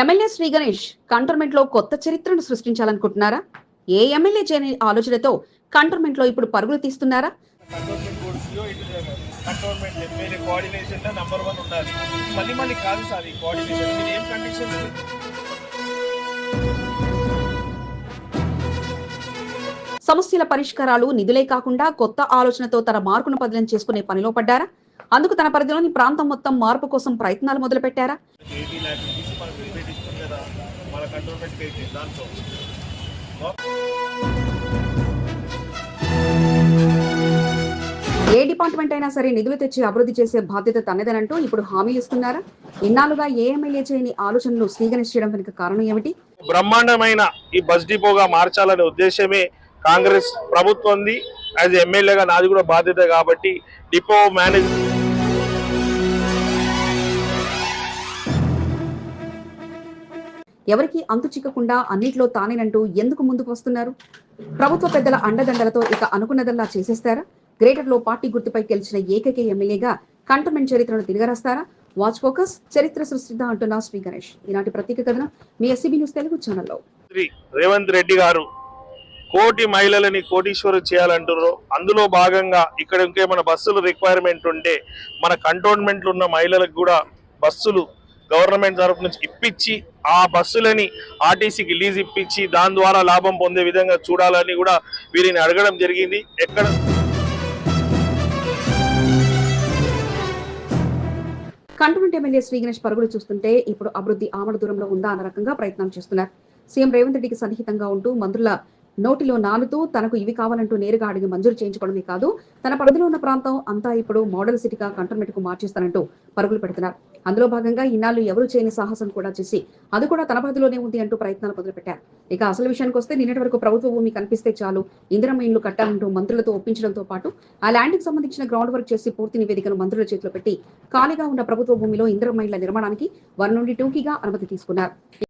MLA Shri Ganesh కంటోన్మెంట్లో కొత్త చరిత్రను సృష్టించాలనుకుంటున్నారా? ఏ MLA చేయని ఆలోచనతో కంటోన్మెంట్లో ఇప్పుడు పరుగులు తీస్తున్నారా? సమస్యల పరిష్కారాలు నిధులే కాకుండా కొత్త ఆలోచనతో తన మార్కును పదిలం చేసుకునే పనిలో పడ్డారా? అందుకు తన పరిధిలోని ప్రాంతం మొత్తం మార్పు కోసం ప్రయత్నాలు మొదలు కంటోన్మెంట్కి అయితే దాంట్లో. ఏ డిపార్ట్మెంట్ అయినా సరే నిధులు తెచ్చి అభివృద్ధి చేసే బాధ్యత తనదేనంటూ ఇప్పుడు హామీ ఇస్తున్నారా. ఇన్నాళ్ళుగా ఏ ఎమ్మెల్యే చేయని ఆలోచనలు గణేష్ చేయడం వెనుక కారణం ఏమిటి? బ్రహ్మాండమైన ఈ బస్ డిపోగా మార్చాలనే ఉద్దేశమే కాంగ్రెస్ ప్రభుత్వంది. యాజ్ ఎమ్మెల్యేగా నాది కూడా బాధ్యత కాబట్టి డిపో మేనేజ్ ఎవరికి అంతు చిక్కకుండా అన్నిట్లో తానేనంటూ ఎందుకు ముందుకు వస్తున్నారు? ప్రభుత్వ పెద్దల అండదండలతో ఇక అనుకున్నదల్లా చేసేస్తారా? గ్రేటర్లో పార్టీ గుర్తుపై గెలిచిన ఏకైక ఎమ్మెల్యేగా కంటమెంట్ చరిత్రను తిరగరాస్తారా? వాచ్ ఫోకస్ చరిత్ర సృష్టిద్దాం అంటున్న శ్రీ గణేష్. ఈనాటి ప్రత్యేక కథనం మీ ఎస్సీబీ న్యూస్ తెలుగు ఛానల్లో. రేవంత్ రెడ్డి గారు కోటి మహిళలని కోటీశ్వరు చేయాలంటున్నారు. అందులో భాగంగా ఇక్కడ ఇంకేమైనా బస్సులు రిక్వైర్మెంట్ ఉంటే మన కంటోన్మెంట్లు ఉన్న మహిళలకు కూడా బస్సులు గవర్నమెంట్ తరఫు నుంచి ఇప్పించి ఆ బస్సులని ఆర్టీసీకి లీజ్ ఇప్పించి దాని ద్వారా లాభం పొందే విధంగా చూడాలని కూడా వీరిని అడగడం జరిగింది. ఎక్కడ కంటోన్మెంట్ ఎమ్మెల్యే శ్రీ గణేష్ పరుగులు చూస్తుంటే ఇప్పుడు అభివృద్ధి ఆమడ దూరంలో ఉందా అన్న రకంగా ప్రయత్నం చేస్తున్నారు. సీఎం రేవంత్ రెడ్డికి సన్నిహితంగా ఉంటూ మంత్రుల నోటిలో నాలుతూ తనకు ఇవి కావాలంటూ నేరుగా అడిగి మంజూరు చేయించుకోవడమే కాదు తన పరిధిలో ఉన్న ప్రాంతం అంతా ఇప్పుడు మోడల్ సిటీగా కంటోన్మెంట్కు మార్చేస్తానంటూ పరుగులు పెడుతున్నారు. అందులో భాగంగా ఇన్నాళ్ళు ఎవరు చేయని సాహసం కూడా చేసి అది కూడా తన పరిధిలోనే ఉంది అంటూ ప్రయత్నాలు మొదలుపెట్టారు. ఇక అసలు విషయానికి వస్తే నిన్నటి వరకు ప్రభుత్వ భూమి కనిపిస్తే చాలు ఇందిరమ్మ ఇండ్లు కట్టాలంటూ మంత్రులతో ఒప్పించడంతో పాటు ఆ ల్యాండ్కి సంబంధించిన గ్రౌండ్ వర్క్ చేసి పూర్తి నివేదికను మంత్రుల చేతిలో పెట్టి ఖాళీగా ఉన్న ప్రభుత్వ భూమిలో ఇందిరమ్మ ఇళ్ళ నిర్మాణానికి వన్ నుండి టూకీగా అనుమతి తీసుకున్నారు.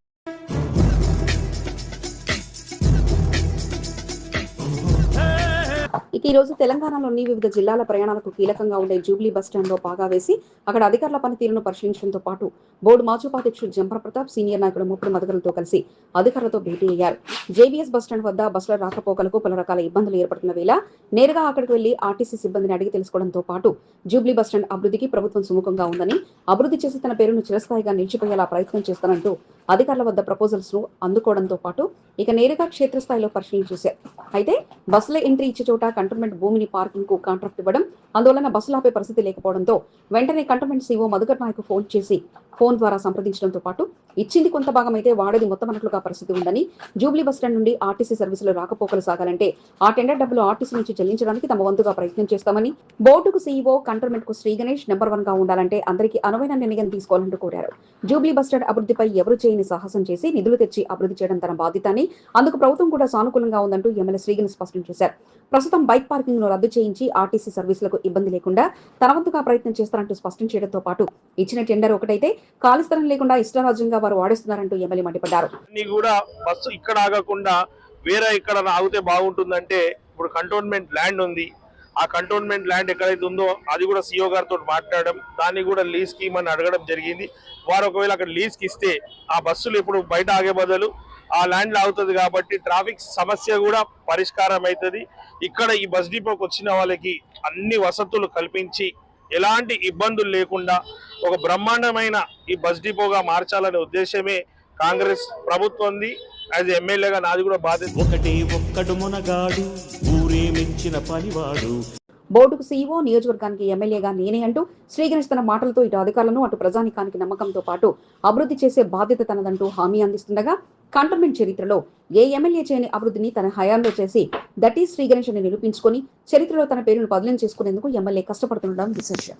ఈ రోజు తెలంగాణలోని వివిధ జిల్లాల ప్రయాణాలకు కీలకంగా ఉండే జూబ్లీ బస్ స్టాండ్లో పాగా వేసి అక్కడ అధికారుల పనితీరును పరిశీలించడంతో పాటు బోర్డు మాజోపాధ్యక్షుడు జంపర ప్రతాప్ సీనియర్ నాయకుడు ముప్పుడు మదగలతో కలిసి అధికారులతో భేటీ అయ్యారు. జేబీఎస్ బస్ స్టాండ్ వద్ద బస్సుల రాకపోకలకు పలు రకాల ఇబ్బందులు ఏర్పడుతున్న వేళ నేరుగా అక్కడికి వెళ్ళి ఆర్టీసీ సిబ్బందిని అడిగి తెలుసుకోవడంతో పాటు జూబ్లీ బస్ స్టాండ్ అభివృద్ధికి ప్రభుత్వం సుముఖంగా ఉందని అభివృద్ధి చేసి తన పేరును చిరస్థాయిగా నిలిచిపోయేలా ప్రయత్నం చేస్తానంటూ అధికారుల వద్ద ప్రపోజల్స్ను అందుకోవడంతో పాటు ఇక నేరుగా క్షేత్రస్థాయిలో పరిశీలన చేశారు. అయితే బస్సుల ఎంట్రీ ఇచ్చే చోట కంట్రోల్ కంటోన్మెంట్ భూమిని పార్కింగ్కు కాంట్రాక్ట్ ఇవ్వడం అందువలన బస్సులు ఆపే పరిస్థితి లేకపోవడంతో వెంటనే cantonment CO Madhukar Nayak phone చేసి ఫోన్ ద్వారా సంప్రదించడంతో పాటు ఇచ్చింది కొంత భాగం అయితే వాడేది మొత్తం అన్నట్లుగా పరిస్థితి ఉందని జూబ్లీ బస్ స్టాండ్ నుండి ఆర్టీసీ సర్వీసులు రాకపోకలు సాగాలంటే ఆ టెండర్ డబ్బులు ఆర్టీసీ నుంచి చెల్లించడానికి తమ వంతుగా ప్రయత్నం చేస్తామని బోర్డుకు సీఈఓ కంటోన్మెంట్కు శ్రీ గణేష్ నెంబర్ వన్గా ఉండాలంటే అందరికీ అనువైన నిర్ణయం తీసుకోవాలంటూ కోరారు. జూబ్లీ బస్ స్టాండ్ అభివృద్ధిపై ఎవరు చేయని సాహసం చేసి నిధులు తెచ్చి అభివృద్ధి చేయడం తన బాధ్యత అని అందుకు ప్రభుత్వం కూడా సానుకూలంగా ఉందంటూ ఎమ్మెల్యే శ్రీగణ్ స్పష్టం చేశారు. ప్రస్తుతం బైక్ పార్కింగ్ను రద్దు చేయించి ఆర్టీసీ సర్వీసులకు ఇబ్బంది లేకుండా తన వంతుగా ప్రయత్నం చేస్తారంటూ స్పష్టం చేయడంతో పాటు ఇచ్చిన టెండర్ ఒకటైతే కాలిస్థలం లేకుండా ఇష్టారాజ్యంగా వారు వాడేస్తున్నారంటూ ఎమ్మెల్యే మండిపడ్డారు. కూడా బస్సు ఇక్కడ ఆగకుండా వేరే ఇక్కడ ఆగితే బాగుంటుందంటే ఇప్పుడు కంటోన్మెంట్ ల్యాండ్ ఉంది. ఆ కంటోన్మెంట్ ల్యాండ్ ఎక్కడైతే ఉందో అది కూడా సిఓ గారితో మాట్లాడడం దాన్ని కూడా లీజ్కి ఇమ్మని అడగడం జరిగింది. వారు ఒకవేళ అక్కడ లీజ్కి ఇస్తే ఆ బస్సులు ఇప్పుడు బయట ఆగే బదులు ఆ ల్యాండ్లో అవుతుంది కాబట్టి ట్రాఫిక్ సమస్య కూడా పరిష్కారం అవుతుంది. ఇక్కడ ఈ బస్ డిపోకి వచ్చిన వాళ్ళకి అన్ని వసతులు కల్పించి ఎలాంటి ఇబ్బందులు లేకుండా ఒక బ్రహ్మాండమైన ఈ బస్ డిపోగా మార్చాలనే ఉద్దేశమే కాంగ్రెస్ ప్రభుత్వంది యాజ్ ఎమ్మెల్యేగా నాది కూడా బాధ్యత. ఒకటే ఒక్కడు మునగాడు ఊరే మించిన పనివాడు. బోర్డుకు సీఈఓ నియోజకవర్గానికి ఎమ్మెల్యేగా నేనే అంటూ శ్రీగణేష్ తన మాటలతో ఇటు అధికారులను అటు ప్రజానికానికి నమ్మకంతో పాటు అభివృద్ధి చేసే బాధ్యత తనదంటూ హామీ అందిస్తుండగా కంటోన్మెంట్ చరిత్రలో ఏ ఎమ్మెల్యే చేయని అభివృద్ధిని తన హయాంలో చేసి దట్ ఈస్ శ్రీగణేష్ అని నిరూపించుకొని చరిత్రలో తన పేరును బదిలీ చేసుకునేందుకు ఎమ్మెల్యే కష్టపడుతుండడం విశేషం.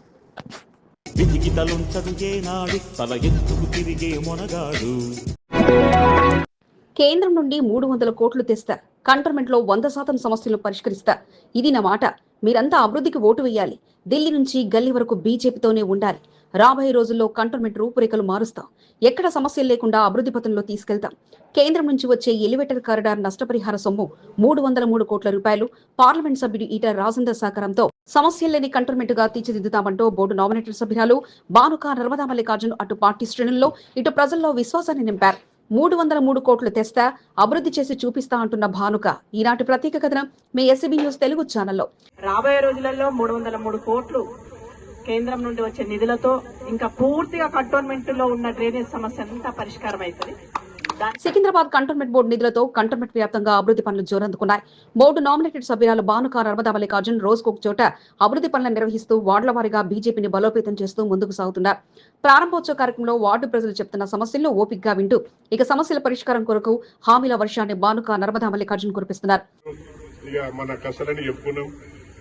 కేంద్రం నుండి మూడు వందల కోట్లు తెస్తా కంటోన్మెంట్లో వంద శాతం సమస్యలను పరిష్కరిస్తా ఇది నా మాట. మీరంతా అభివృద్ధికి ఓటు వేయాలి. ఢిల్లీ నుంచి గల్లీ వరకు బీజేపీతోనే ఉండాలి. రాబోయే రోజుల్లో కంటోన్మెంట్ రూపురేఖలు మారుస్తాం. ఎక్కడ సమస్యలు లేకుండా అభివృద్ధి పథంలో తీసుకెళ్తాం. కేంద్రం నుంచి వచ్చే ఎలివేటర్ కారిడార్ నష్టపరిహార సొమ్ము మూడు వందల మూడు కోట్ల రూపాయలు. పార్లమెంట్ సభ్యుడు ఈట రాజేందర్ సహకారంతో సమస్యలు లేని కంటోన్మెంట్గా తీర్చిదిద్దుతామంటూ బోర్డు నామినేటెడ్ సభ్యురాలు బానుక నర్మదా మల్లికార్జున్ అటు పార్టీ శ్రేణుల్లో ఇటు ప్రజల్లో విశ్వాసాన్ని నింపారు. మూడు వందల మూడు కోట్లు తెస్తా అభివృద్ధి చేసి చూపిస్తా అంటున్న భానుక. ఈనాటి ప్రత్యేక కథనం మీ ఎస్సీబీ న్యూస్ తెలుగు ఛానల్లో. రాబోయే రోజులలో మూడు వందల మూడు కోట్లు కేంద్రం నుండి వచ్చే నిధులతో ఇంకా పూర్తిగా కంటోన్మెంట్లో ఉన్న డ్రైనేజ్ సమస్య అంతా పరిష్కారం అవుతుంది సికింద్రాబాద్ కంటోన్మెంట్ బోర్డు నిధులతో కంటోన్మెంట్ వ్యాప్తంగా అభివృద్ధి పనులు జోరందుకున్నాయి. బోర్డు నామినేటెడ్ సభ్యురాలు భానుక నర్మదా మల్లికార్జున్ రోజుకొక చోట అభివృద్ధి పనులను నిర్వహిస్తూ వార్డుల వారీగా బీజేపీని బలోపేతం చేస్తూ ముందుకు సాగుతున్నారు. ప్రారంభోత్సవ కార్యక్రమంలో వార్డు ప్రజలు చెప్తున్న సమస్యలను ఓపికగా వింటూ ఇక సమస్యల పరిష్కారం కొరకు హామీల వర్షాన్ని భానుక నర్మదా మల్లికార్జున్ కురిపిస్తున్నారు. మన కష్టాలని చెప్పుకున్నాం.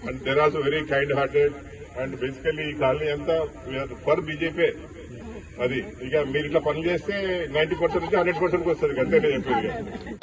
And there also very kind hearted and basically ఈ కాలనీ అంతా ఫర్ బీజేపీ అది ఇక మీరు ఇట్లా పనులు చేస్తే నైన్టీ పర్సెంట్ నుంచి హండ్రెడ్ పర్సెంట్ వస్తుంది అంతేనే చెప్పేది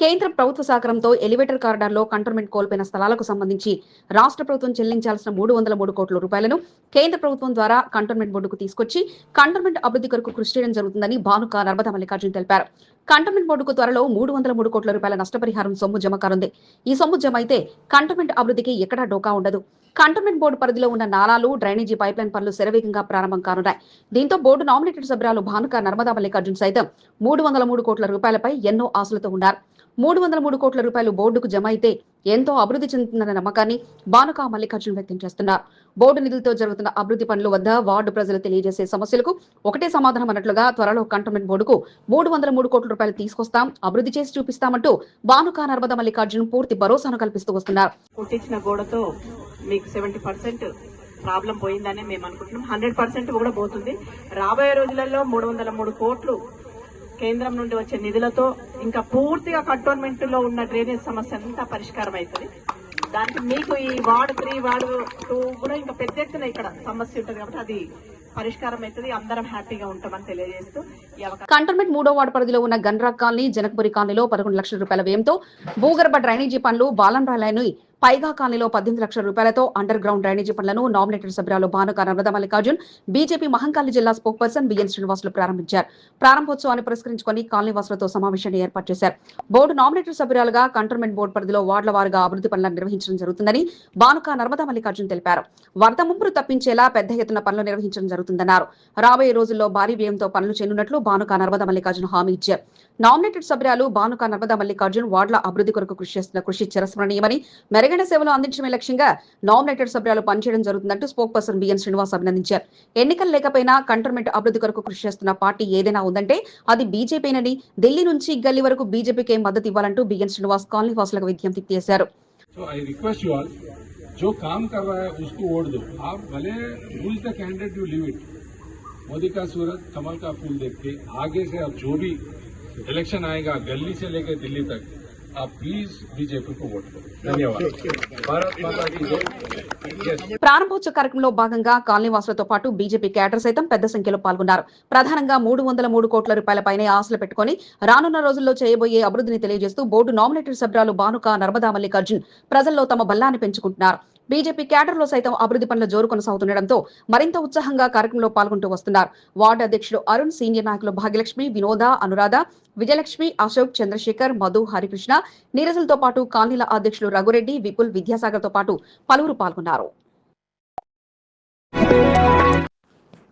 కేంద్ర ప్రభుత్వ సహకారంతో ఎలివేటర్ కారిడార్లో కంటోన్మెంట్ కోల్పోయిన స్థలాలకు సంబంధించి రాష్ట్ర ప్రభుత్వం చెల్లించాల్సిన మూడు వందల మూడు కోట్ల రూపాయలను కేంద్ర ప్రభుత్వం ద్వారా కంటోన్మెంట్ బోర్డుకు తీసుకొచ్చి కంటోన్మెంట్ అభివృద్ధి కొరకు కృషి చేయడం జరుగుతుందని భానుక నర్మదా మల్లికార్జున్ తెలిపారు. కంటోన్మెంట్ బోర్డుకు త్వరలో మూడు వందల మూడు కోట్ల రూపాయల నష్టపరిహారం సొమ్ము జమ కానుంది. ఈ సొమ్ము జమ అయితే కంటోన్మెంట్ అభివృద్ధికి ఎక్కడా డోకా ఉండదు. కంటోన్మెంట్ బోర్డు పరిధిలో ఉన్న నాలాలు డ్రైనేజీ పైప్లైన్ పనులు శరవేగంగా ప్రారంభం కానున్నాయి. దీంతో బోర్డు నామినేటెడ్ సభ్యురాలు భానుక నర్మదా మల్లికార్జున్ సైతం మూడు వందల మూడు కోట్ల రూపాయలపై ఎన్నో ఆశలతో ఉన్నారు. మూడు వందల మూడు కోట్ల రూపాయలు బోర్డుకు జమ అయితే ఎంతో అభివృద్ధి చెందుతుందన్న నమ్మకాన్ని బానుక మల్లికార్జున్ వ్యక్తం చేస్తున్నారు. బోర్డు నిధులతో జరుగుతున్న అభివృద్ధి పనుల వద్ద వార్డు ప్రజలు తెలియజేసే సమస్యలకు ఒకటే సమాధానం అన్నట్లుగా త్వరలో కంటోన్మెంట్ బోర్డుకు మూడు వందల మూడు కోట్ల రూపాయలు తీసుకొస్తాం అభివృద్ధి చేసి చూపిస్తామంటూ బానుక నర్మదా మల్లికార్జున్ పూర్తి భరోసాను కల్పిస్తూ వస్తున్నారు. కుట్టించిన గోడతో మీకు సెవెంటీ పర్సెంట్ ప్రాబ్లం పోయిందని మేము అనుకుంటున్నాం. హండ్రెడ్ పర్సెంట్ కూడా పోతుంది. రాబోయే రోజులలో మూడు వందల మూడు కోట్లు కేంద్రం నుండి వచ్చే నిధులతో ఇంకా పూర్తిగా కంటోన్మెంట్లో ఉన్న డ్రైనేజ్ సమస్య అంతా పరిష్కారం అవుతుంది దానికి మీకు ఈ వార్డు త్రీ వార్డు టూ కూడా ఇంకా పెద్ద ఎత్తున ఇక్కడ సమస్య ఉంటుంది కాబట్టి అది పరిష్కారం అవుతుంది అందరం హ్యాపీగా ఉంటామని తెలియజేస్తూ కంటోన్మెంట్ మూడో వార్డు పరిధిలో ఉన్న గన్రా కాలనీ జనకపురి కాలనీలో పదకొండు లక్షల రూపాయల వ్యయంతో భూగర్భ డ్రైనేజీ పనులు బాలంరాలని పైగా కాలనీలో పద్దెనిమిది లక్షల రూపాయలతో అండర్ గ్రౌండ్ డ్రైనేజీ పనులను నామినేటెడ్ సభ్యురాలు భానుక నర్మద మల్లికార్జున్ బీజేపీ మహంకాళి జిల్లా స్పోక్ పర్సన్ బిఎన్ శ్రీనివాసులు ప్రారంభించారు. ప్రారంభోత్సవాన్ని పురస్కరించుకొని కాలనీ వాసులతో సమావేశాన్ని ఏర్పాటు చేశారు. బోర్డు నామినేటెడ్ సభ్యురాలుగా కంటోన్మెంట్ బోర్డు పరిధిలో వార్డుల వారుగా అభివృద్ధి పనులను నిర్వహించడం జరుగుతుందని భానుక నర్మదా మల్లికార్జున్ తెలిపారు. వరద ముంపురు తప్పించేలా పెద్ద ఎత్తున పనులు నిర్వహించడం జరుగుతుందన్నారు. రాబోయే రోజుల్లో భారీ వ్యయంతో పనులు చేయనున్నట్లు భానుక నర్మదా మల్లికార్జున్ హామీ ఇచ్చారు. నామినేటెడ్ సభ్యురాలు భానుక నర్మదా మల్లికార్జున్ వార్డుల అభివృద్ధి కొరకు కృషి చేస్తున్న కృషి చిరస్మరణీయమని మెరుగైన సేవలు అందించడమే లక్ష్యంగా నామినేటెడ్ సభ్యురాలు పనిచేయడం జరుగుతుందంటూ స్పోక్ పర్సన్ బిఎన్ శ్రీనివాస్ అభినందించారు ఎన్నికలు లేకపోయినా కంటోన్మెంట్ అభివృద్ధి కొరకు కృషి చేస్తున్న పార్టీ ఏదైనా ఉందంటే అది బీజేపీనని ఢిల్లీ నుంచి గల్లీ వరకు బీజేపీకే మద్దతు ఇవ్వాలంటూ బిఎన్ శ్రీనివాస్ కాలనీ వాసులకు విజ్ఞప్తి చేశారు So I request you all, जो काम कर रहा है उसको वोट दो आप भले who is the candidate you leave it Modi का सूरज कमल का फूल देख के आगे से अब जो भी इलेक्शन आएगा गली से लेकर दिल्ली तक ప్రారంభోత్సవ కార్యక్రమంలో భాగంగా కాలనీవాసులతో పాటు బీజేపీ కేటర్ సైతం పెద్ద సంఖ్యలో పాల్గొన్నారు. ప్రధానంగా మూడు వందల మూడు కోట్ల రూపాయలపైనే ఆశలు పెట్టుకుని రానున్న రోజుల్లో చేయబోయే అభివృద్ధిని తెలియజేస్తూ బోర్డు నామినేటెడ్ సభ్యురాలు భానుక నర్మదా మల్లికార్జున్ ప్రజల్లో తమ బల్లాన్ని పెంచుకుంటున్నారు. బీజేపీ క్యాడర్లో సైతం అభివృద్ధి పనుల జోరు కొనసాగుతుండటంతో మరింత ఉత్సాహంగా కార్యక్రమంలో పాల్గొంటూ వస్తున్నారు. వార్డు అధ్యక్షులు అరుణ్ సీనియర్ నాయకులు భాగ్యలక్ష్మి వినోద అనురాధ విజయలక్ష్మి అశోక్ చంద్రశేఖర్ మధు హరికృష్ణ నీరజలతో పాటు కాలనీల అధ్యక్షులు రఘురెడ్డి విపుల్ విద్యాసాగర్తో పాటు పలువురు పాల్గొన్నారు.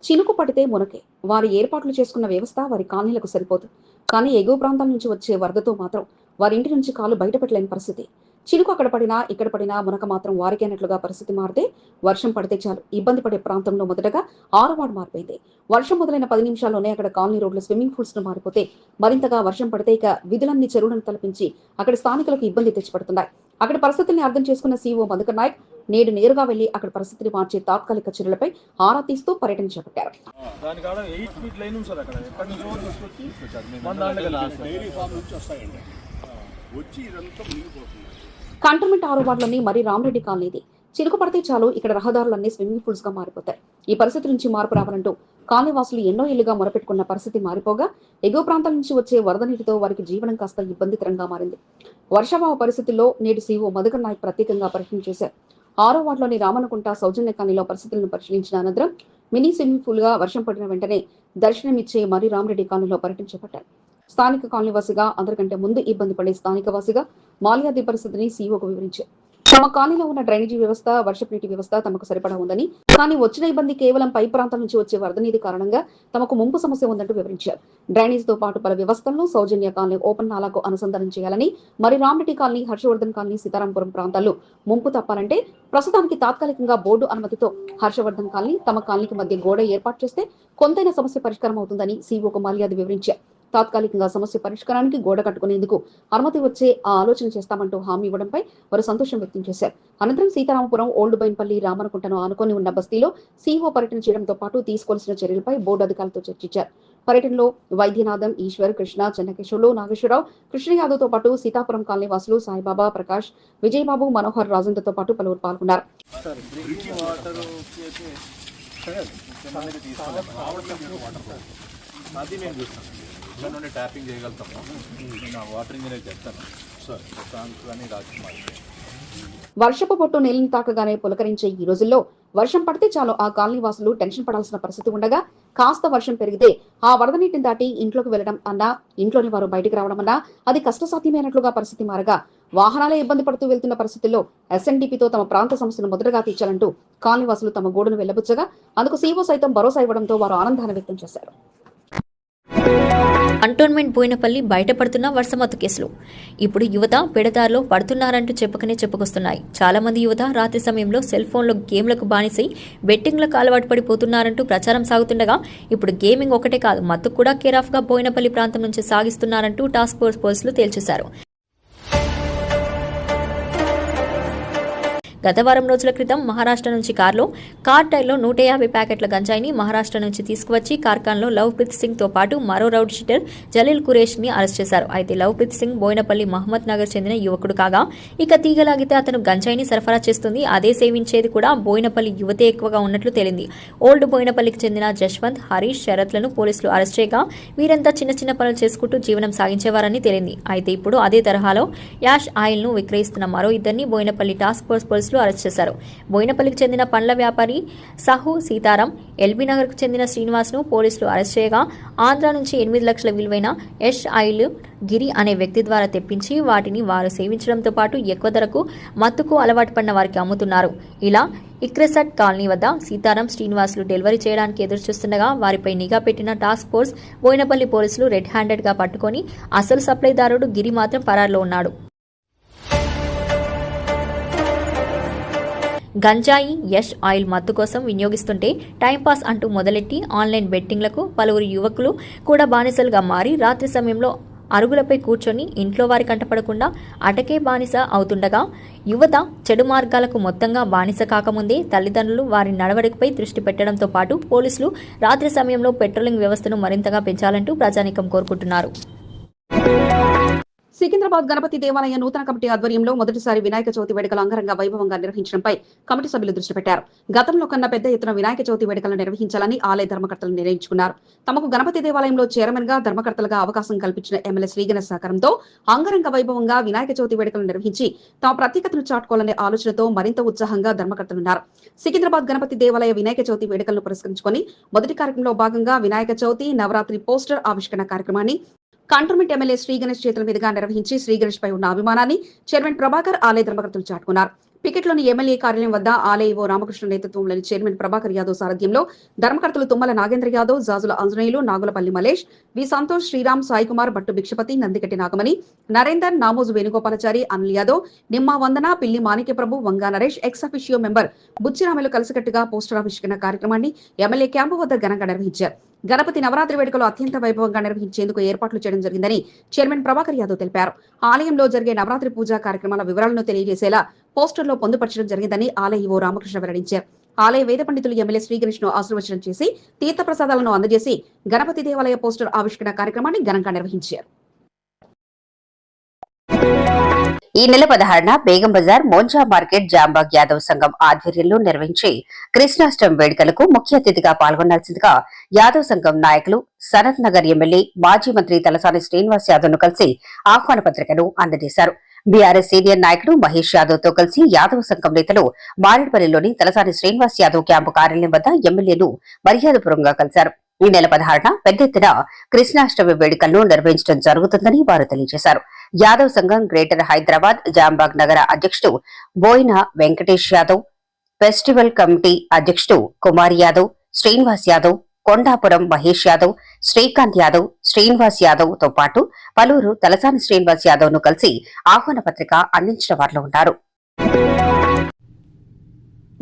చినుకు పడితే మునకే. వారి ఏర్పాట్లు చేసుకున్న వ్యవస్థ వారి కాలనీలకు సరిపోదు. కానీ ఎగువ ప్రాంతాల నుంచి వచ్చే వరదతో మాత్రం వారి ఇంటి నుంచి కాలు బయటపెట్టలేని పరిస్థితి. చినుకు అక్కడ పడినా ఇక్కడ పడినా మునక మాత్రం వారికైనట్లుగా పరిస్థితి మారితే వర్షం పడితే చాలు. ఇబ్బంది పడే ప్రాంతంలో మొదటగా ఆరు వార్డు మారిపోయింది. వర్షం మొదలైన పది నిమిషాల్లోనే అక్కడ కాలనీ రోడ్లు స్విమ్మింగ్ పూల్స్ను మారిపోతే మరింతగా వర్షం పడితే ఇక విధులన్నీ చెరువులను తలపించి అక్కడ స్థానికులకు ఇబ్బంది తెచ్చిపెడుతున్నాయి. అక్కడ పరిస్థితిని అర్థం చేసుకున్న సీఓ మధుకర్ నాయక్ నేడు నేరుగా వెళ్ళి అక్కడ పరిస్థితిని మార్చే తాత్కాలిక చర్యలపై ఆరా తీస్తూ పర్యటన చేపట్టారు. దాని కాడ ఎయిట్ కంటోన్మెంట్ ఆరో వార్డులోని మరి రామరెడ్డి కాలనీది. చిరుకు పడితే చాలు ఇక్కడ రహదారులన్నీ స్విమ్మింగ్ పూల్స్గా మారిపోతాయి. ఈ పరిస్థితి నుంచి మార్పు రావాలంటూ కాలనీవాసులు ఎన్నో ఏళ్ళుగా మొరపెట్టుకున్న పరిస్థితి మారిపోగా ఎగువ ప్రాంతాల నుంచి వచ్చే వరద నీటితో వారికి జీవనం కాస్త ఇబ్బందికరంగా మారింది. వర్షాభావ పరిస్థితుల్లో నేడు సీఓ మధుకర్ నాయక్ ప్రత్యేకంగా పర్యటన చేశారు. ఆరో వార్డులోని రామనకుంట సౌజన్య కాలనీలో పరిస్థితులను పరిశీలించిన అనంతరం మినీ స్విమ్మింగ్ పూల్గా వర్షం పడిన వెంటనే దర్శనమిచ్చే మరి రామరెడ్డి కాలనీలో పర్యటన చేపట్టారు స్థానిక కాలనీవాసిగా అందరికంటే ముందు ఇబ్బంది పడే స్థానిక వాసిగా మాల్యాది పరిస్థితిని సీఓకు వివరించారు. తమ కాలనీలో ఉన్న డ్రైనేజీ వ్యవస్థ వర్షపు నీటి వ్యవస్థ తమకు సరిపడా ఉందని కానీ వచ్చిన ఇబ్బంది కేవలం పై ప్రాంతం నుంచి వచ్చే వరద నీటి కారణంగా తమకు ముంపు సమస్య ఉందంటూ వివరించారు. డ్రైనేజ్తో పాటు పలు వ్యవస్థలను సౌజన్య కాలనీ ఓపెన్ నాలాకు అనుసంధానం చేయాలని మరి రామరెడ్డి కాలనీ హర్షవర్ధన్ కాలనీ సీతారాంపురం ప్రాంతాల్లో ముంపు తప్పాలంటే ప్రస్తుతానికి తాత్కాలికంగా బోర్డు అనుమతితో హర్షవర్ధన్ కాలనీ తమ కాలనీకి మధ్య గోడ ఏర్పాటు చేస్తే కొంతైన సమస్య పరిష్కారం అవుతుందని సీఓకు మర్యాద వివరించారు. తాత్కాలికంగా సమస్య పరిష్కారానికి గోడ కట్టుకునేందుకు అనుమతి వచ్చే ఆ ఆలోచన చేస్తామంటూ హామీ ఇవ్వడంపై వారు సంతోషం వ్యక్తం చేశారు అనంతరం సీతారామపురం ఓల్డ్ బైన్పల్లి రామనకుంటను ఆనుకొని ఉన్న బస్తీలో సీఓ పర్యటన చేయడంతో పాటు తీసుకోవాల్సిన చర్యలపై బోర్డు అధికారులతో చర్చించారు పర్యటనలో వైద్యనాథం ఈశ్వర్ కృష్ణ చెన్నకేశ్వర్లు నాగేశ్వరరావు కృష్ణ యాదవ్తో పాటు సీతాపురం కాలనీ వాసులు సాయిబాబా ప్రకాష్ విజయబాబు మనోహర్ రాజేంద్రతో పాటు పలువురు పాల్గొన్నారు సార్ అది నేను చూస్తాను ఇక్కడ నుండి ట్యాపింగ్ చేయగలుగుతాము. నేను వాటర్ ఇంజనీర్ చెప్తాను. సార్ ప్రశాంత్ కానీ రాజ్కుమార్. వర్షపు పొట్టు నీళ్ళని తాకగానే పులకరించే ఈ రోజుల్లో వర్షం పడితే చాలు ఆ కాలనీ వాసులు టెన్షన్ పడాల్సిన పరిస్థితి ఉండగా కాస్త వర్షం పెరిగితే ఆ వరద నీటిని దాటి ఇంట్లోకి వెళ్ళడం అన్నా ఇంట్లోని వారు బయటికి రావడం అన్నా అది కష్టసాధ్యమైనట్లుగా పరిస్థితి మారగా వాహనాలే ఇబ్బంది పడుతూ వెళ్తున్న పరిస్థితుల్లో ఎస్ఎన్డిపితో తమ ప్రాంత సమస్యను మొదటగా తీర్చాలంటూ కాలనీ వాసులు తమ గోడును వెళ్ళబుచ్చగా అందుకు సీఓ సైతం భరోసా ఇవ్వడంతో వారు ఆనందాన్ని వ్యక్తం చేశారు. కంటోన్మెంట్ బోయినపల్లి బయటపడుతున్న వర్షమత్తు కేసులు. ఇప్పుడు యువత పెడదారిలో పడుతున్నారంటూ చెప్పకనే చెప్పుకొస్తున్నాయి. చాలా మంది యువత రాత్రి సమయంలో సెల్ ఫోన్లో గేమ్లకు బానిసై బెట్టింగ్లకు అలవాటు పడిపోతున్నారంటూ ప్రచారం సాగుతుండగా ఇప్పుడు గేమింగ్ ఒకటే కాదు మత్తు కూడా కేరాఫ్గా బోయినపల్లి ప్రాంతం నుంచి సాగిస్తున్నారంటూ టాస్క్ ఫోర్స్ పోలీసులు తేల్చేశారు. గత వారం రోజుల క్రితం మహారాష్ట్ర నుంచి కారులో కార్ టైర్లో నూట యాభై ప్యాకెట్ల గంజాయిని మహారాష్ట్ర నుంచి తీసుకువచ్చి కార్ఖాన్లో లవ్ప్రీత్ సింగ్తో పాటు మరో రౌడ్ షీటర్ జలీల్ కురేష్ని అరెస్ట్ చేశారు. అయితే లవ్ప్రీత్ సింగ్ బోయినపల్లి మహమ్మద్ నగర్ చెందిన యువకుడు కాగా ఇక తీగలాగితే అతను గంజాయిని సరఫరా చేస్తుంది. అదే సేవించేది కూడా బోయినపల్లి యువతే ఎక్కువగా ఉన్నట్లు తేలింది. ఓల్డ్ బోయినపల్లికి చెందిన జశ్వంత్ హరీష్ శరత్లను పోలీసులు అరెస్ట్ చేయగా వీరంతా చిన్న చిన్న పనులు చేసుకుంటూ జీవనం సాగించేవారని తేలింది. అయితే ఇప్పుడు అదే తరహాలో యాష్ ఆయిల్ను విక్రయిస్తున్న మరో ఇద్దరిని బోయినపల్లి టాస్క్ ఫోర్స్ పోలీసులు అరెస్ట్ చేశారు. బోయినపల్లికి చెందిన పండ్ల వ్యాపారి సహు సీతారాం ఎల్బీ నగర్కు చెందిన శ్రీనివాస్ను పోలీసులు అరెస్ట్ చేయగా ఆంధ్ర నుంచి ఎనిమిది లక్షల విలువైన యష్ ఆయిల్ గిరి అనే వ్యక్తి ద్వారా తెప్పించి వాటిని వారు సేవించడంతో పాటు ఎక్కువ ధరకు మత్తుకు అలవాటు పడిన వారికి అమ్ముతున్నారు. ఇలా ఇక్రెసట్ కాలనీ వద్ద సీతారాం శ్రీనివాసులు డెలివరీ చేయడానికి ఎదురు చూస్తుండగా వారిపై నిఘా పెట్టిన టాస్క్ ఫోర్స్ బోయినపల్లి పోలీసులు రెడ్ హ్యాండెడ్గా పట్టుకొని అసలు సప్లైదారుడు గిరి మాత్రం పరారులో ఉన్నాడు. గంజాయి యష్ ఆయిల్ మత్తు కోసం వినియోగిస్తుంటే టైంపాస్ అంటూ మొదలెట్టి ఆన్లైన్ బెట్టింగ్లకు పలువురు యువకులు కూడా బానిసలుగా మారి రాత్రి సమయంలో అరుగులపై కూర్చొని ఇంట్లో వారి కంటపడకుండా అటకే బానిస అవుతుండగా యువత చెడు మార్గాలకు మొత్తంగా బానిస కాకముందే తల్లిదండ్రులు వారి నడవడికపై దృష్టి పెట్టడంతో పాటు పోలీసులు రాత్రి సమయంలో పెట్రోలింగ్ వ్యవస్థను మరింతగా పెంచాలంటూ ప్రజానీకం కోరుకుంటున్నారు. సికింద్రాబాద్ గణపతి దేవాలయ నూతన కమిటీ ఆధ్వర్యంలో మొదటిసారి వినాయక చవితి వేడుకలు అంగరంగ వైభవంగా నిర్వహించడంపై కమిటీ సభ్యులు దృష్టి పెట్టారు. గతంలో కన్నా పెద్ద ఎత్తున వినాయక చవితి వేడుకలను నిర్వహించాలని ఆలయ ధర్మకర్తలు నిర్ణయించుకున్నారు. తమకు గణపతి దేవాలయంలో చైర్మన్గా ధర్మకర్తలుగా అవకాశం కల్పించిన ఎమ్మెల్యే శ్రీగణ సహకారంతో అంగరంగ వైభవంగా వినాయక చవితి వేడుకలు నిర్వహించి తమ ప్రత్యేకతను చాటుకోవాలనే ఆలోచనతో మరింత ఉత్సాహంగా ధర్మకర్తలున్నారు. సికింద్రాబాద్ గణపతి దేవాలయ వినాయక చవితి వేడుకలను పురస్కరించుకొని మొదటి కార్యక్రమంలో భాగంగా వినాయక చవితి నవరాత్రి పోస్టర్ ఆవిష్కరణ కార్యక్రమాన్ని కంటోన్మెంట్ ఎమ్మెల్యే శ్రీ గణేష్ చేతుల మీదుగా నిర్వహించి శ్రీ గణేష్ పై ఉన్న అభిమానాన్ని చైర్మన్ ప్రభాకర్ ఆలయ ధర్మకర్తలు చాటుకున్నారు. పికెట్లోని ఎమ్మెల్యే కార్యాలయం వద్ద ఆలయ ఓ రామకృష్ణ నేతృత్వంలోని చైర్మన్ ప్రభాకర్ యాదవ్ సారథ్యంలో ధర్మకర్తలు తుమ్మల నాగేంద్ర యాదవ్ జాజుల ఆంజనేయులు నాగులపల్లి మలేష్ వి Santosh Sriram Saikumar Bhattu Bhikshapathi నందికటి Nagamani Narender Namoju Venugopalachari Anil Yadav Nimma Vandana Pilli Manikya Prabhu Vanga Naresh ex officio member Buchiramulu కలిసికట్టుగా పోస్టర్ ఆవిష్కరణ కార్యక్రమాన్ని ఎమ్మెల్యే క్యాంపు వద్ద ఘనంగా నిర్వహించారు. గణపతి నవరాత్రి వేడుకలు అత్యంత వైభవంగా నిర్వహించేందుకు ఏర్పాట్లు చేయడం జరిగిందని చైర్మన్ ప్రభాకర్ యాదవ్ తెలిపారు. ఆలయంలో జరిగే నవరాత్రి పూజా కార్యక్రమాల వివరాలను తెలియజేసేలా పోస్టర్లో పొందుపరచడం జరిగిందని ఆలయ ఓ రామకృష్ణ వెల్లడించారు. ఆలయ వేద పండితులు ఎమ్మెల్యే శ్రీకృష్ణ ఆశీర్వచనం చేసి తీర్థ ప్రసాదాలను అందజేసి గణపతి దేవాలయ పోస్టర్ ఆవిష్కరణ కార్యక్రమాన్ని ఘనంగా నిర్వహించారు. ఈ నెల పదహారున బేగం బజార్ మోంజా మార్కెట్ జాంబాగ్ యాదవ్ సంఘం ఆధ్వర్యంలో నిర్వహించి కృష్ణాష్టమి వేడుకలకు ముఖ్య అతిథిగా పాల్గొనాల్సిందిగా యాదవ్ సంఘం నాయకులు సనత్ నగర్ ఎమ్మెల్యే మాజీ మంత్రి తలసాని శ్రీనివాస్ యాదవ్ను కలిసి ఆహ్వాన పత్రికను అందజేశారు. బీఆర్ఎస్ సీనియర్ నాయకుడు మహేష్ యాదవ్తో కలిసి యాదవ్ సంఘం నేతలు మారేడుపల్లిలోని తలసాని శ్రీనివాస్ యాదవ్ క్యాంపు కార్యాలయం వద్ద ఎమ్మెల్యేను మర్యాదపూర్వకంగా కలిశారు. ఈ నెల పదహారున పెద్ద ఎత్తున కృష్ణాష్టమి వేడుకలను నిర్వహించడం జరుగుతుందని వారు తెలియజేశారు. యాదవ్ సంఘం గ్రేటర్ హైదరాబాద్ జాంబాగ్ నగర అధ్యక్షుడు బోయిన వెంకటేష్ యాదవ్ ఫెస్టివల్ కమిటీ అధ్యక్షుడు కుమార్ యాదవ్ శ్రీనివాస్ యాదవ్ కొండాపురం మహేష్ యాదవ్ శ్రీకాంత్ యాదవ్ శ్రీనివాస్ యాదవ్తో పాటు పలువురు తలసాని శ్రీనివాస్ యాదవ్ను కలిసి ఆహ్వాన పత్రిక అందించిన వారిలో ఉన్నారు.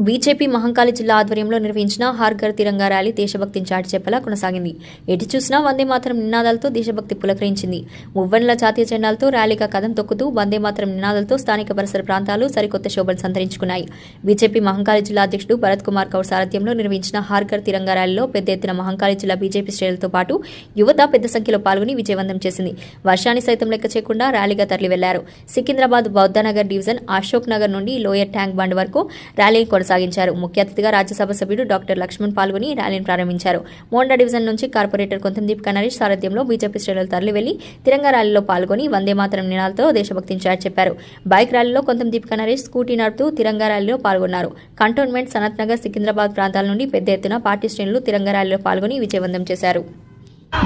బీజేపీ మహంకాళి జిల్లా ఆధ్వర్యంలో నిర్వహించిన హార్గర్ తిరంగా ర్యాలీ దేశభక్తిని చాటి చెప్పలా కొనసాగింది. ఎటు చూసినా వందే మాత్రం నినాదాలతో దేశభక్తి పులకరించింది. మువ్వన్ల జాతీయ జెండాలతో ర్యాలీగా కదం తొక్కుతూ వందే మాత్రం నినాదాలతో స్థానిక పరిసర ప్రాంతాలు సరికొత్త శోభలు సంతరించుకున్నాయి. బీజేపీ మహంకాళి జిల్లా అధ్యక్షుడు భరత్ కుమార్ కౌర్ సారథ్యంలో నిర్వహించిన హార్గర్ తిరంగా ర్యాలీలో పెద్ద ఎత్తున మహంకాళి జిల్లా బీజేపీ శ్రేణులతో పాటు యువత పెద్ద సంఖ్యలో పాల్గొని విజయవంతం చేసింది. వర్షాన్ని సైతం లెక్క చేయకుండా ర్యాలీగా తరలి వెళ్ళారు సికింద్రాబాద్ బౌద్ధనగర్ డివిజన్ అశోక్ నగర్ నుండి లోయర్ ట్యాంక్ బండ్ వరకు ర్యాలీ కొనసాగింది. కొనసాగించారు. ముఖ్య అతిథిగా రాజ్యసభ సభ్యుడు డాక్టర్ లక్ష్మణ్ పాల్గొని ర్యాలీని ప్రారంభించారు. మోండా డివిజన్ నుంచి కార్పొరేటర్ కొంతందీప్ కనరీష్ సారథ్యంలో బీజేపీ శ్రేణులు తరలివెళ్ళి తిరంగా ర్యాలీలో పాల్గొని వందే మాతరం నినాలతో దేశభక్తిని చాటి చెప్పారు. బైక్ ర్యాలీలో కొంతందీప్ కనరీష్ స్కూటీ నడుపుతూ తిరంగా ర్యాలీలో పాల్గొన్నారు. కంటోన్మెంట్ సనత్ నగర్ సికింద్రాబాద్ ప్రాంతాల నుండి పెద్ద ఎత్తున పార్టీ శ్రేణులు తిరంగా ర్యాలీలో పాల్గొని విజయవంతం చేశారు.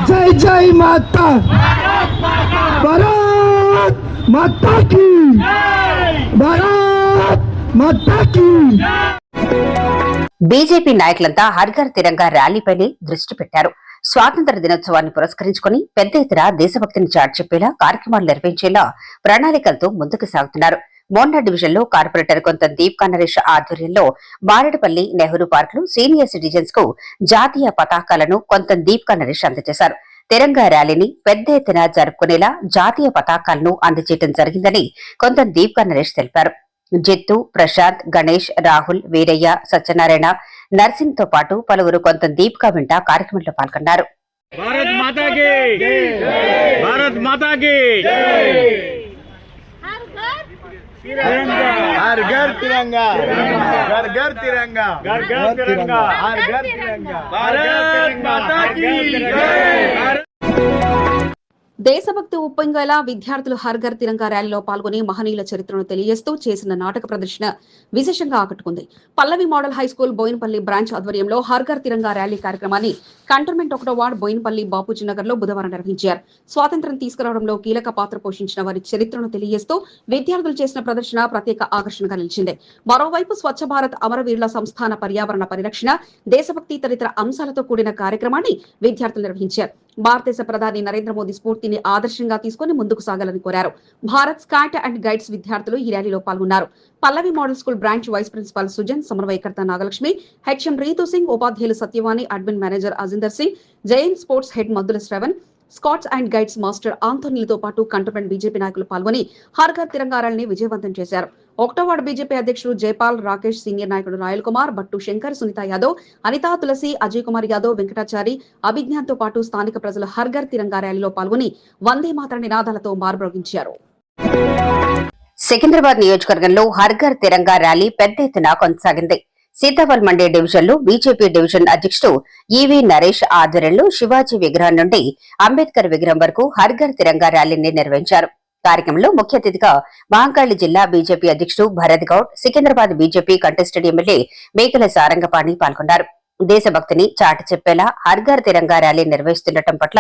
జై జై మాతా భారత్ మాతా కీ భారత్ బీజేపీ నాయకులంతా హర్ఘర్ తిరంగా ర్యాలీపైనే దృష్టి పెట్టారు. స్వాతంత్ర దినోత్సవాన్ని పురస్కరించుకుని పెద్ద ఎత్తున దేశభక్తిని చాటిచెప్పేలా కార్యక్రమాలు నిర్వహించేలా ప్రణాళికలతో ముందుకు సాగుతున్నారు. మోండా డివిజన్లో కార్పొరేటర్ కొంత దీప్ కన్నరేష్ ఆధ్వర్యంలో మారేడుపల్లి నెహ్రూ పార్క్లో సీనియర్ సిటిజన్స్కు జాతీయ పతాకాలను కొంత దీప్ కన్నరేష్ అందజేశారు. తిరంగా ర్యాలీని పెద్ద ఎత్తున జరుపుకునేలా జాతీయ పతాకాలను అందజేయడం జరిగిందని కొంత దీప్ కన్నరేష్ తెలిపారు. జిత్తు ప్రశాంత్ గణేష్ రాహుల్ వీరయ్య సత్యనారాయణ నర్సింగ్ తో పాటు పలువురు కొంత దీపికా వెంట కార్యక్రమంలో పాల్గొన్నారు భారత్ మాతా కీ భారత్ మాతా కీ हर घर तिरंगा घर घर तिरंगा घर घर तिरंगा हर घर तिरंगा भारत माता की जय దేశభక్తి ఉప్పొంగేలా విద్యార్థులు హర్ఘర్ తిరంగా ర్యాలీలో పాల్గొని మహనీయుల చరిత్రను తెలియజేస్తూ చేసిన నాటక ప్రదర్శన విశేషంగా ఆకట్టుకుంది. Pallavi model high school Boinpally branch ఆధ్వర్యంలో హర్ఘర్ తిరంగా ర్యాలీ కార్యక్రమాన్ని కంటోన్మెంట్ ఒకటో వార్డ్ బోయినపల్లి బాపూజీ నగర్లో బుధవారం నిర్వహించారు. స్వాతంత్ర్యం తీసుకురావడంలో కీలక పాత్ర పోషించిన వారి చరిత్రను తెలియజేస్తూ విద్యార్థులు చేసిన ప్రదర్శన ప్రత్యేక ఆకర్షణగా నిలిచింది. మరోవైపు స్వచ్ఛ భారత్ అమరవీరుల సంస్థాన పర్యావరణ పరిరక్షణ దేశభక్తి తదితర అంశాలతో కూడిన కార్యక్రమాన్ని విద్యార్థులు నిర్వహించారు. భారతదేశ ప్రధాని నరేంద్ర మోదీ స్ఫూర్తిని ఆదర్శంగా తీసుకుని ముందుకు సాగాలని కోరారు. భారత్ స్కాట్ అండ్ గైడ్స్ విద్యార్థులు ఈ ర్యాలీలో పాల్గొన్నారు. Pallavi model school branch vice principal Sujan సమన్వయకర్త నాగలక్ష్మి హెచ్ఎం రీతు సింగ్ ఉపాధ్యాయులు Satyavani admin manager Ajinder Singh Jain sports head Madhula Shravan scouts and guides master ఆంథోనీలతో పాటు కంటోన్మెంట్ బీజేపీ నాయకులు పాల్గొని హర్ఘర్ తిరంగారాల్ని విజయవంతం చేశారు. ఒకటో వార్డు బీజేపీ అధ్యక్షుడు జైపాల్ రాకేష్ సీనియర్ నాయకుడు రాయల్ కుమార్ భట్టు శంకర్ సునీత యాదవ్ అనితా తులసి అజయ్ కుమార్ యాదవ్ వెంకటాచారి అభిజ్ఞాన్తో పాటు స్థానిక ప్రజలు హర్ఘర్ తిరంగా ర్యాలీలో పాల్గొని వందే మాతర నినాదాలతో మారుమ్రోగించారు సికింద్రాబాద్ నియోజకవర్గంలో హర్ఘర్ తిరంగా ర్యాలీ పెద్ద ఎత్తున కొనసాగింది. సీతాఫల్ మండి బీజేపీ డివిజన్ అధ్యక్షుడు ఈవీ నరేష్ ఆధ్వర్యంలో శివాజీ విగ్రహం నుండి అంబేద్కర్ విగ్రహం వరకు హర్ఘర్ తిరంగా ర్యాలీని నిర్వహించారు. కార్యక్రమంలో ముఖ్య అతిథిగా మహంకాళి జిల్లా బీజేపీ అధ్యక్షుడు Bharat Goud Secunderabad BJP contested MLA Mekala Sarangapani పాల్గొన్నారు. దేశభక్తిని చాటి చెప్పేలా హర్ఘర్ తిరంగా ర్యాలీ నిర్వహిస్తుండటం పట్ల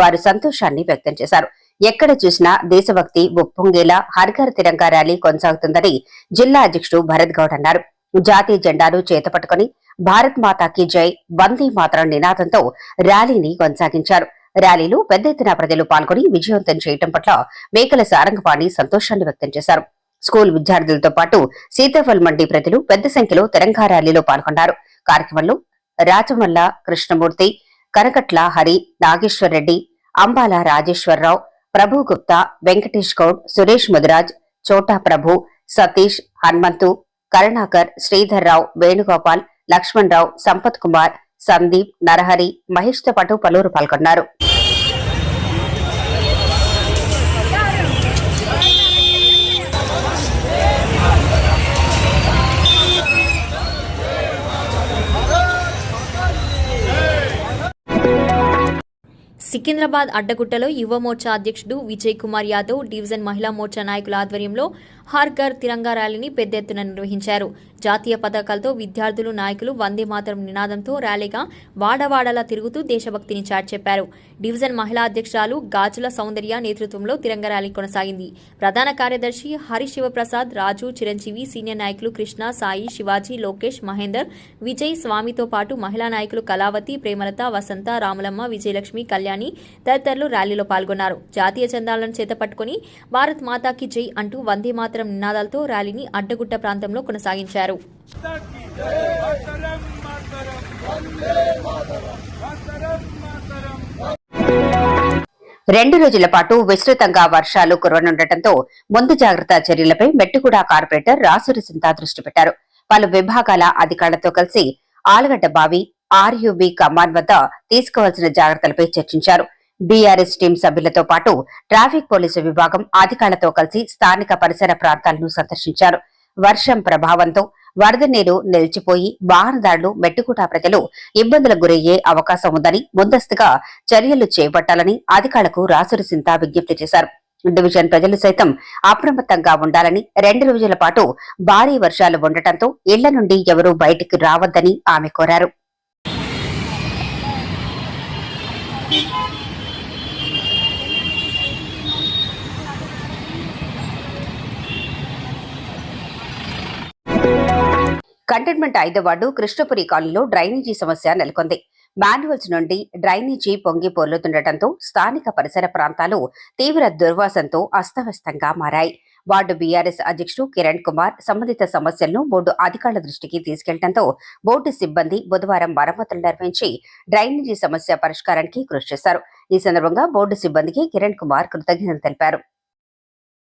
వారు సంతోషాన్ని వ్యక్తం చేశారు. ఎక్కడ చూసినా దేశభక్తి ఉప్పొంగేలా హర్ఘర్ తిరంగా ర్యాలీ కొనసాగుతుందని జిల్లా అధ్యక్షుడు భరత్ గౌడ్ అన్నారు. జాతీయ జెండాను చేతపట్టుకుని భారత్ మాతాకి జై వందే మాతరం నినాదంతో ర్యాలీని కొనసాగించారు. ర్యాలీలో పెద్ద ఎత్తున ప్రజలు పాల్గొని విజయవంతం చేయడం పట్ల మేకల సారంగపాణి సంతోషాన్ని వ్యక్తం చేశారు. స్కూల్ విద్యార్థులతో పాటు సీతాఫల్ మండి ప్రజలు పెద్ద సంఖ్యలో తెలంగాణ ర్యాలీలో పాల్గొన్నారు. కార్యక్రమంలో రాచమల్ల కృష్ణమూర్తి కనకట్ల హరి నాగేశ్వర్ రెడ్డి అంబాల రాజేశ్వరరావు ప్రభు గుప్తా వెంకటేష్ గౌడ్ సురేష్ ముదిరాజ్ చోటా ప్రభు సతీష్ హనుమంతు కరుణాకర్ శ్రీధర్రావు వేణుగోపాల్ లక్ష్మణరావు సంపత్ కుమార్ సందీప్ నరహరి మహేష్తో పాటు పలువురు పాల్గొన్నారు. సికింద్రాబాద్ అడ్డగుట్టలో యువ మోర్చా అధ్యక్షుడు విజయ్ కుమార్ యాదవ్ డివిజన్ మహిళా మోర్చా నాయకుల ఆధ్వర్యంలో హర్ ఘర్ తిరంగా ర్యాలీని పెద్ద ఎత్తున నిర్వహించారు. జాతీయ పతాకాలతో విద్యార్థులు నాయకులు వందే మాతరం నినాదంతో ర్యాలీగా వాడవాడలా తిరుగుతూ దేశభక్తిని చాటిచెప్పారు డివిజన్ మహిళా అధ్యక్షురాలు గాజుల సౌందర్య నేతృత్వంలో తిరంగ ర్యాలీ కొనసాగింది. ప్రధాన కార్యదర్శి హరి శివప్రసాద్ రాజు చిరంజీవి సీనియర్ నాయకులు కృష్ణ సాయి శివాజీ లోకేష్ మహేందర్ విజయ్ స్వామితో పాటు మహిళా నాయకులు కళావతి ప్రేమలత వసంత రాములమ్మ విజయలక్ష్మి కళ్యాణ్ తదితరులు ర్యాలీలో పాల్గొన్నారు. జాతీయ చందాలను చేతపట్టుకుని భారత్ మాతాకి జై అంటూ వందే మాతరం నినాదాలతో ర్యాలీని అడ్డగుట్ట ప్రాంతంలో కొనసాగించారు. రెండు రోజుల పాటు విస్తృతంగా వర్షాలు కురవనుండటంతో ముందు జాగ్రత్త చర్యలపై మెట్టుగూడ కార్పొరేటర్ రాసూరి సింతా దృష్టి పెట్టారు. పలు విభాగాల అధికారులతో కలిసి ఆలగడ్డ బావి ఆర్యుబి కమాండ్ వద్ద తీసుకోవాల్సిన జాగ్రత్తలపై చర్చించారు. బీఆర్ఎస్ టీం సభ్యులతో పాటు ట్రాఫిక్ పోలీసు విభాగం అధికారులతో కలిసి స్థానిక పరిసర ప్రాంతాలను సందర్శించారు. వర్షం ప్రభావంతో వరద నీరు నిలిచిపోయి వాహనదారులు మెట్టుకుట ప్రజలు ఇబ్బందులకు గురయ్యే అవకాశం ఉందని ముందస్తుగా చర్యలు చేపట్టాలని అధికారులకు రాసురి సింత విజ్ఞప్తి చేశారు. డివిజన్ ప్రజలు సైతం అప్రమత్తంగా ఉండాలని రెండు రోజుల పాటు భారీ వర్షాలు ఉండటంతో ఇళ్ళ నుండి ఎవరూ బయటికి రావద్దని ఆమె కోరారు. కంటైన్మెంట్ ఐదో వార్డు కృష్ణపురి కాలనీలో డ్రైనేజీ సమస్య నెలకొంది. మాన్యువల్స్ నుండి డ్రైనేజీ పొంగి పొర్లుతుండటంతో స్థానిక పరిసర ప్రాంతాలు తీవ్ర దుర్వాసంతో అస్తవ్యస్తంగా మారాయి. వార్డు బీఆర్ఎస్ అధ్యక్షుడు కిరణ్ కుమార్ సంబంధిత సమస్యలను బోర్డు అధికారుల దృష్టికి తీసుకెళ్ళడంతో బోర్డు సిబ్బంది బుధవారం మరమ్మతులు నిర్వహించి డ్రైనేజీ సమస్య పరిష్కారానికి కృషి చేశారు. ఈ సందర్భంగా బోర్డు సిబ్బందికి కిరణ్ కుమార్ కృతజ్ఞతలు తెలిపారు.